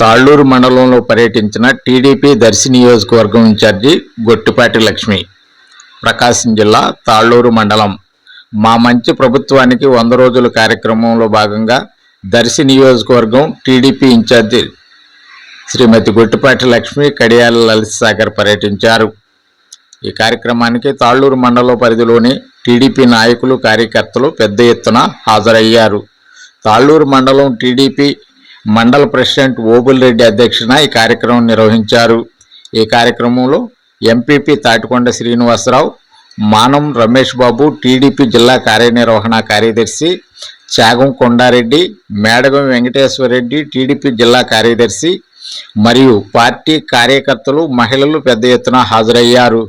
తాళ్ళూరు మండలంలో పర్యటించిన టీడీపీ దర్శి నియోజకవర్గం ఇన్ఛార్జి గొట్టిపాటి లక్ష్మి. ప్రకాశం జిల్లా తాళ్ళూరు మండలం. మా మంచి ప్రభుత్వానికి వంద రోజుల కార్యక్రమంలో భాగంగా దర్శి నియోజకవర్గం టీడీపీ ఇన్ఛార్జి శ్రీమతి గొట్టిపాటి లక్ష్మి కడియాల లలిత సాగర్ పర్యటించారు. ఈ కార్యక్రమానికి తాళ్ళూరు మండల పరిధిలోని టీడీపీ నాయకులు కార్యకర్తలు పెద్ద ఎత్తున హాజరయ్యారు. తాళ్ళూరు మండలం టీడీపీ మండల ప్రెసిడెంట్ ఓబుల్రెడ్డి అధ్యక్షన ఈ కార్యక్రమం నిర్వహించారు. ఈ కార్యక్రమంలో ఎంపీపీ తాటికొండ శ్రీనివాసరావు మానం రమేష్ బాబు టీడీపీ జిల్లా కార్యనిర్వహణ కార్యదర్శి త్యాగం కొండారెడ్డి మేడగం వెంకటేశ్వరరెడ్డి టీడీపీ జిల్లా కార్యదర్శి మరియు పార్టీ కార్యకర్తలు మహిళలు పెద్ద ఎత్తున హాజరయ్యారు.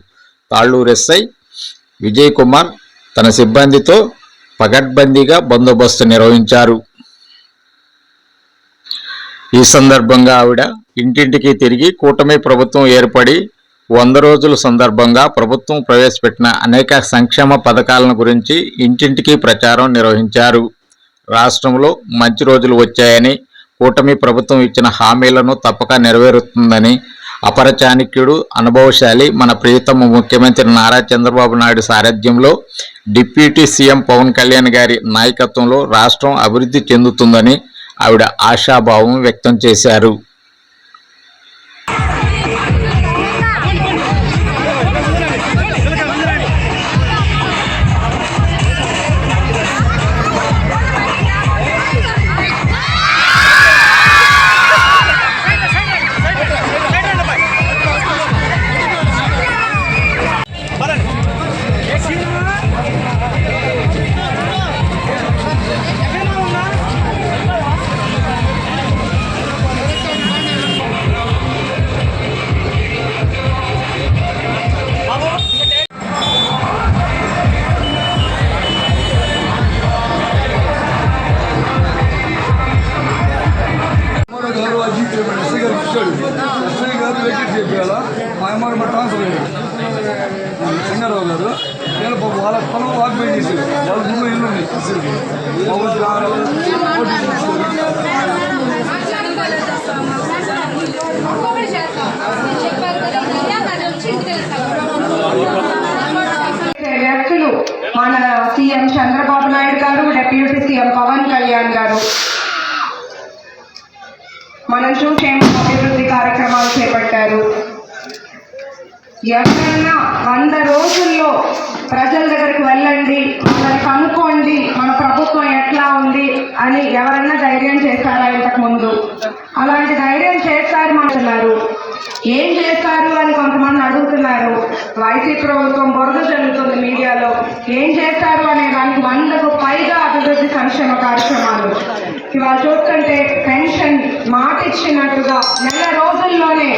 తాళ్ళూరు ఎస్ఐ విజయ్ కుమార్ తన సిబ్బందితో పగడ్బందీగా బందోబస్తు నిర్వహించారు. ఈ సందర్భంగా ఆవిడ ఇంటింటికి తిరిగి కూటమి ప్రభుత్వం ఏర్పడి వంద రోజుల సందర్భంగా ప్రభుత్వం ప్రవేశపెట్టిన అనేక సంక్షేమ పథకాలను గురించి ఇంటింటికి ప్రచారం నిర్వహించారు. రాష్ట్రంలో మంచి రోజులు వచ్చాయని కూటమి ప్రభుత్వం ఇచ్చిన హామీలను తప్పక నెరవేరుతుందని అపర చాణక్యుడు అనుభవశాలి మన ప్రియతమ ముఖ్యమంత్రి నారా చంద్రబాబు నాయుడు సారథ్యంలో డిప్యూటీ సీఎం పవన్ కళ్యాణ్ గారి నాయకత్వంలో రాష్ట్రం అభివృద్ధి చెందుతుందని ఆవిడ ఆశాభావం వ్యక్తం చేశారు. మన గౌరవ అజిత్ ఎస్ఐ గారికి ఇచ్చాడు. ఎస్ఐ గారు వెయిట్ చెప్పేయాల మా అమ్మాయి మా ట్రాన్స్ఫర్ అయ్యాడు సింగారావు గారు నేను వాళ్ళ పొలం ఆక్యుపై చేశాడు. వాళ్ళ ముందు ఇల్లు ఉన్నాయి. మా మన సీఎం చంద్రబాబు నాయుడు గారు డిప్యూటీ సీఎం పవన్ కళ్యాణ్ గారు. మనం చూసే అభివృద్ధి కార్యక్రమాలు చేపట్టారు. ఎవరైనా వంద రోజుల్లో ప్రజల దగ్గరికి వెళ్ళండి వాళ్ళని కనుక్కోండి మన ప్రభుత్వం ఎట్లా ఉంది అని ఎవరన్నా ధైర్యం చేస్తారా ఇంతకు ముందు అలాంటి ధైర్యం చేస్తారు అంటున్నారు ఏం చేస్తారు అని కొంతమంది అడుగుతున్నారు. వైసీపీ ప్రభుత్వం బురద జరుగుతుంది మీడియాలో. ఏం చేస్తారు అనే దానికి వందకు పైగా అభివృద్ధి సంక్షేమ కార్యక్రమాలు. ఇవాళ చూస్తుంటే మాట ఇచ్చినట్టుగా నెల రోజుల్లోనే